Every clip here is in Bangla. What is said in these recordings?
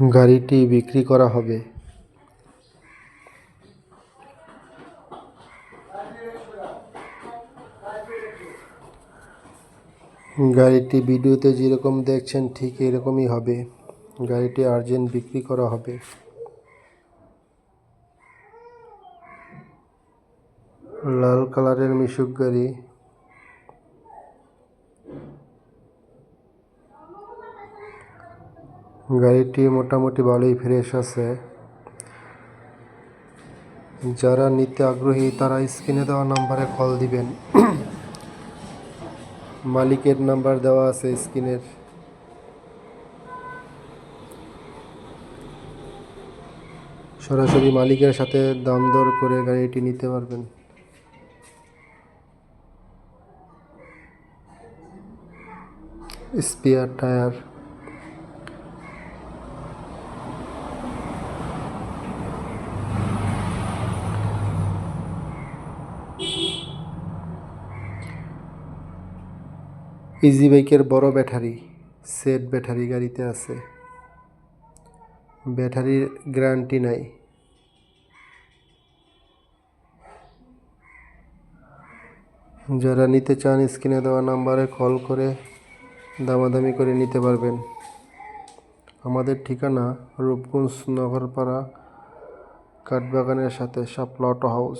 গাড়িটি বিক্রি করা হবে। গাড়িটি ভিডিওতে যেরকম দেখছেন ঠিক এরকমই হবে। গাড়িটি আর্জেন্ট বিক্রি করা হবে। লাল কালারের মিশুক গাড়ি গাড়িটি মোটামুটি ভালোই ফ্রেশ আছে। যারা নিতে আগ্রহী, তারা স্ক্রিনে দেওয়া নাম্বারে কল দিবেন। মালিকের নাম্বার দেওয়া আছে স্ক্রিনের সরাসরি মালিকের সাথে দাম দর করে গাড়িটি নিতে পারবেন। স্পিয়ার টায়ার ইজি বাইকের বড় ব্যাটারি, সেট ব্যাটারি গাড়িতে আছে। ব্যাটারির গ্যারান্টি নাই। যারা নিতে চান, স্ক্রিনে দেওয়া নাম্বারে কল করে দামাদামি করে নিতে পারবেন। আমাদের ঠিকানা রূপগঞ্জ নগরপাড়া, কাঠবাগানের সাথে শাপলা অটো হাউস।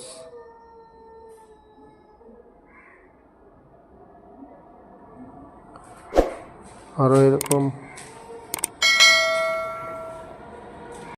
আরও এরকম